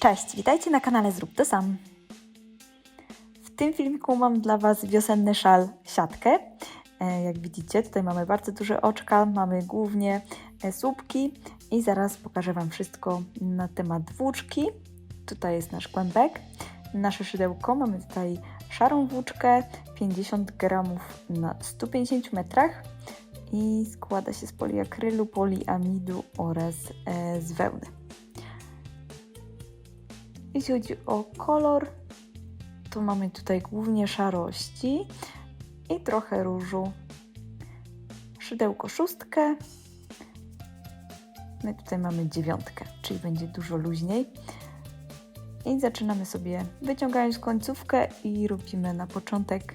Cześć, witajcie na kanale Zrób to sam. W tym filmiku mam dla Was wiosenny szal siatkę. E, Jak widzicie, tutaj mamy bardzo duże oczka, mamy głównie e, słupki i zaraz pokażę Wam wszystko na temat włóczki. Tutaj jest nasz kłębek, nasze szydełko. Mamy tutaj szarą włóczkę, 50 gramów na 150 metrach i składa się z poliakrylu, poliamidu oraz e, z wełny. Jeśli chodzi o kolor, to mamy tutaj głównie szarości i trochę różu. Szydełko szóstkę. My tutaj mamy dziewiątkę, czyli będzie dużo luźniej. I zaczynamy sobie wyciągając końcówkę i robimy na początek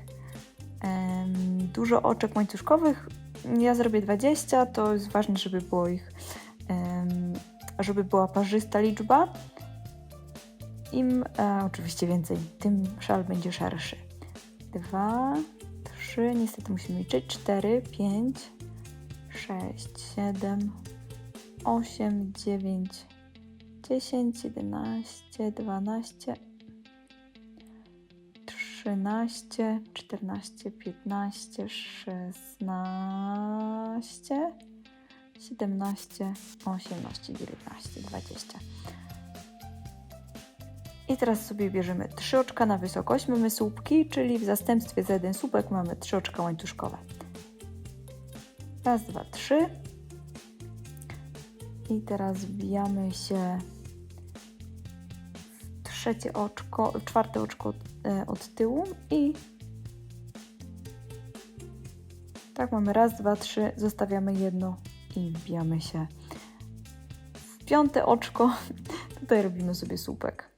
em, dużo oczek łańcuszkowych. Ja zrobię 20, to jest ważne, żeby było ich, em, żeby była parzysta liczba. Im e, oczywiście więcej, tym szal będzie szerszy. Dwa, trzy, niestety musimy liczyć. Cztery, pięć, sześć, siedem, osiem, dziewięć, dziesięć, jedenaście, dwanaście, trzynaście, czternaście, piętnaście, szesnaście, siedemnaście, osiemnaście, dziewiętnaście, dwadzieścia. I teraz sobie bierzemy trzy oczka na wysokość. Mamy słupki, czyli w zastępstwie za jeden słupek mamy trzy oczka łańcuszkowe. Raz, dwa, trzy. I teraz wbijamy się w trzecie oczko, czwarte oczko od, e, od tyłu i tak mamy raz, dwa, trzy, zostawiamy jedno i wbijamy się w piąte oczko. Tutaj robimy sobie słupek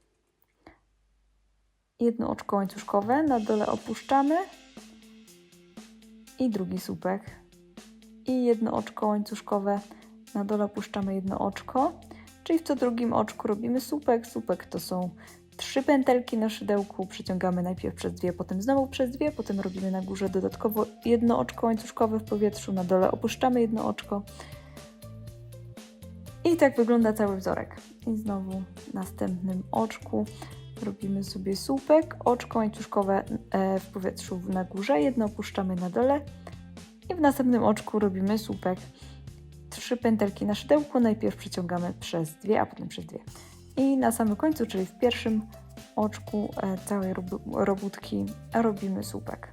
jedno oczko łańcuszkowe, na dole opuszczamy i drugi słupek. I jedno oczko łańcuszkowe, na dole opuszczamy jedno oczko, czyli w co drugim oczku robimy słupek. Słupek to są trzy pętelki na szydełku, przeciągamy najpierw przez dwie, potem znowu przez dwie, potem robimy na górze dodatkowo jedno oczko łańcuszkowe w powietrzu, na dole opuszczamy jedno oczko. I tak wygląda cały wzorek. I znowu w następnym oczku robimy sobie słupek, oczko łańcuszkowe e, w powietrzu na górze, jedno opuszczamy na dole i w następnym oczku robimy słupek. Trzy pętelki na szydełku, najpierw przeciągamy przez dwie, a potem przez dwie. I na samym końcu, czyli w pierwszym oczku e, całej robótki robimy słupek.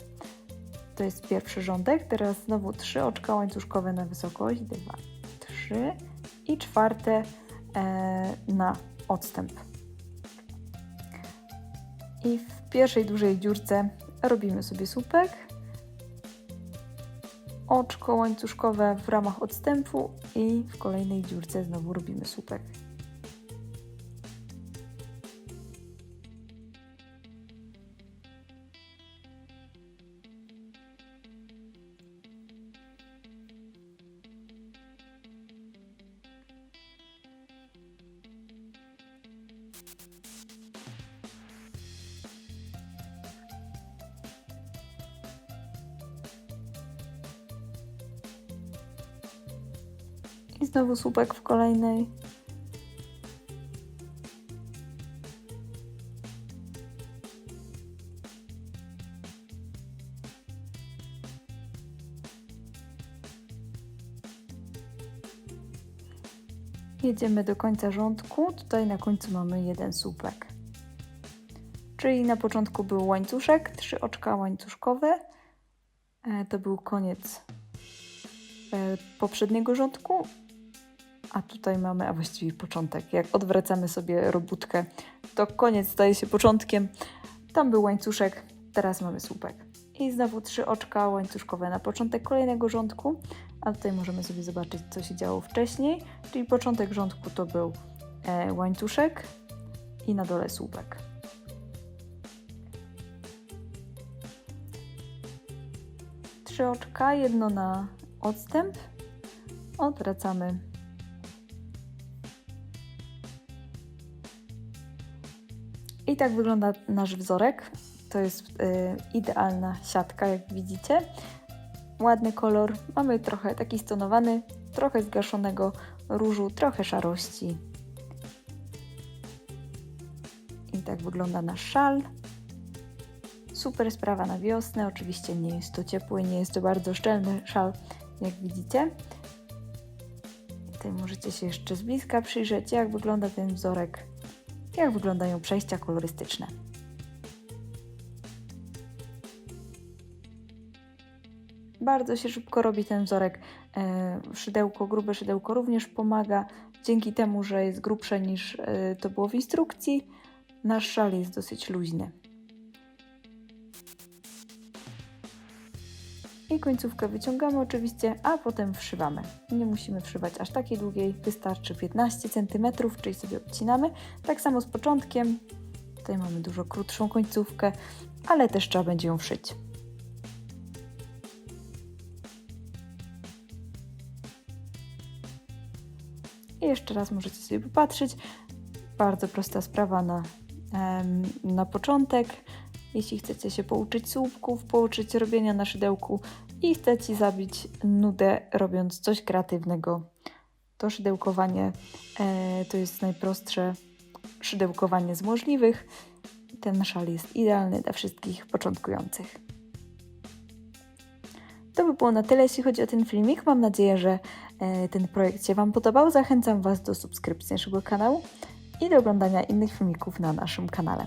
To jest pierwszy rządek. Teraz znowu trzy oczka łańcuszkowe na wysokość. Dwa, trzy i czwarte e, na odstęp. I w pierwszej dużej dziurce robimy sobie słupek, oczko łańcuszkowe w ramach odstępu i w kolejnej dziurce znowu robimy słupek. I znowu słupek w kolejnej. Jedziemy do końca rządku. Tutaj na końcu mamy jeden słupek. Czyli na początku był łańcuszek, trzy oczka łańcuszkowe. E, To był koniec e, poprzedniego rządku, a tutaj mamy, a właściwie początek. Jak odwracamy sobie robótkę, to koniec staje się początkiem. Tam był łańcuszek, teraz mamy słupek. I znowu trzy oczka łańcuszkowe na początek kolejnego rządku, a tutaj możemy sobie zobaczyć, co się działo wcześniej. Czyli początek rządku to był e, łańcuszek i na dole słupek. Trzy oczka, jedno na odstęp. Odwracamy I tak wygląda nasz wzorek. To jest y, idealna siatka, jak widzicie. Ładny kolor. Mamy trochę taki stonowany, trochę zgaszonego różu, trochę szarości. i tak wygląda nasz szal. Super sprawa na wiosnę. Oczywiście nie jest to ciepły, nie jest to bardzo szczelny szal, jak widzicie. Tutaj możecie się jeszcze z bliska przyjrzeć, jak wygląda ten wzorek, jak wyglądają przejścia kolorystyczne. Bardzo się szybko robi ten wzorek. E, Szydełko, grube szydełko również pomaga. Dzięki temu, że jest grubsze niż e, to było w instrukcji, nasz szal jest dosyć luźny. I końcówkę wyciągamy oczywiście, a potem wszywamy. Nie musimy wszywać aż takiej długiej, wystarczy 15 cm, czyli sobie odcinamy. Tak samo z początkiem. Tutaj mamy dużo krótszą końcówkę, ale też trzeba będzie ją wszyć. I jeszcze raz możecie sobie popatrzeć. Bardzo prosta sprawa na, na początek. Jeśli chcecie się pouczyć słupków, pouczyć robienia na szydełku i chcecie zabić nudę robiąc coś kreatywnego, to szydełkowanie e, to jest najprostsze szydełkowanie z możliwych. Ten szal jest idealny dla wszystkich początkujących. To by było na tyle, jeśli chodzi o ten filmik. Mam nadzieję, że e, ten projekt się Wam podobał. Zachęcam Was do subskrypcji naszego kanału i do oglądania innych filmików na naszym kanale.